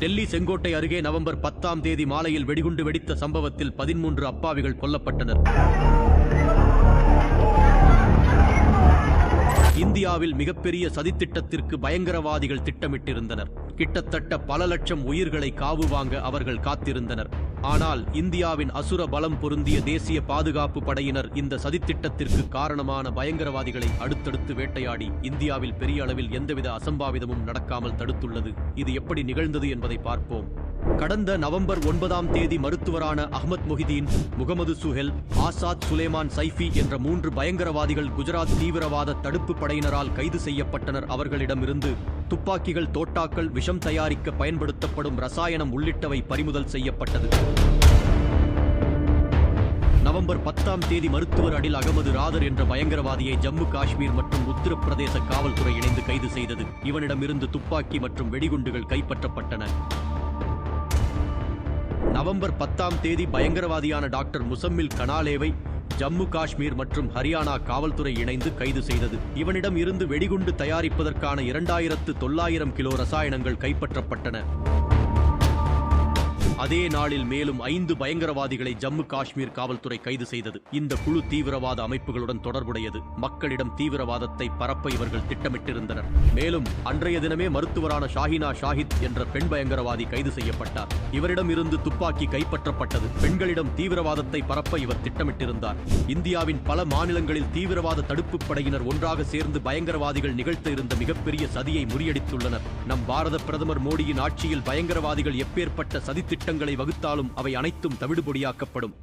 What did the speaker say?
டெல்லி செங்கோட்டை அருகே நவம்பர் பத்தாம் தேதி மாலையில் வெடிகுண்டு வெடித்த சம்பவத்தில் பதிமூன்று அப்பாவிகள் கொல்லப்பட்டனர். இந்தியாவில் மிகப்பெரிய சதித்திட்டத்திற்கு பயங்கரவாதிகள் திட்டமிட்டிருந்தனர். கிட்டத்தட்ட பல லட்சம் உயிர்களை காவு வாங்க அவர்கள் காத்திருந்தனர். ஆனால் இந்தியாவின் அசுர பலம் பொருந்திய தேசிய பாதுகாப்பு படையினர் இந்த சதித்திட்டத்திற்கு காரணமான பயங்கரவாதிகளை அடுத்தடுத்து வேட்டையாடி இந்தியாவில் பெரிய அளவில் எந்தவித அசம்பாவிதமும் நடக்காமல் தடுத்துள்ளது. இது எப்படி நிகழ்ந்தது என்பதை பார்ப்போம். கடந்த நவம்பர் ஒன்பதாம் தேதி மருத்துவரான அஹ்மத் மொஹிதீன் முகமது சுஹெல் ஆசாத் சுலேமான் சைஃபி என்ற மூன்று பயங்கரவாதிகள் குஜராத் தீவிரவாத தடுப்பு படையினரால் கைது செய்யப்பட்டனர். அவர்களிடமிருந்து துப்பாக்கிகள் தோட்டாக்கள் விஷம் தயாரிக்க பயன்படுத்தப்படும் ரசாயனம் உள்ளிட்டவை பறிமுதல் செய்யப்பட்டது. நவம்பர் பத்தாம் தேதி மருத்துவர் அடில் அகமது ராதர் என்ற பயங்கரவாதியை ஜம்மு காஷ்மீர் மற்றும் உத்தரப்பிரதேச காவல்துறை இணைந்து கைது செய்தது. இவனிடமிருந்து துப்பாக்கி மற்றும் வெடிகுண்டுகள் கைப்பற்றப்பட்டன. நவம்பர் பத்தாம் தேதி பயங்கரவாதியான டாக்டர் முசம்மில் கனாலேவை ஜம்மு காஷ்மீர் மற்றும் ஹரியானா காவல்துறை இணைந்து கைது செய்தது. இவனிடம் இருந்து வெடிகுண்டு தயாரிப்பதற்கான இரண்டாயிரத்து தொள்ளாயிரம் கிலோ ரசாயனங்கள் கைப்பற்றப்பட்டன. அதே நாளில் மேலும் ஐந்து பயங்கரவாதிகளை ஜம்மு காஷ்மீர் காவல்துறை கைது செய்தது. இந்த குழு தீவிரவாத அமைப்புகளுடன் தொடர்புடையது. மக்களிடம் தீவிரவாதத்தை பரப்ப இவர்கள் திட்டமிட்டிருந்தனர். மேலும் அன்றைய தினமே மருத்துவரான ஷாஹினா ஷாஹித் என்ற பெண் பயங்கரவாதி கைது செய்யப்பட்டார். இவரிடம் இருந்து துப்பாக்கி கைப்பற்றப்பட்டது. பெண்களிடம் தீவிரவாதத்தை பரப்ப இவர் திட்டமிட்டிருந்தார். இந்தியாவின் பல மாநிலங்களில் தீவிரவாத தடுப்பு படையினர் ஒன்றாக சேர்ந்து பயங்கரவாதிகள் நிகழ்த்த இருந்த மிகப்பெரிய சதியை முறியடித்துள்ளனர். நம் பாரத பிரதமர் மோடியின் ஆட்சியில் பயங்கரவாதிகள் எப்பேற்பட்ட சதித்திட்டங்களை வகுத்தாலும் அவை அனைத்தும் தவிடுபொடியாக்கப்படும்.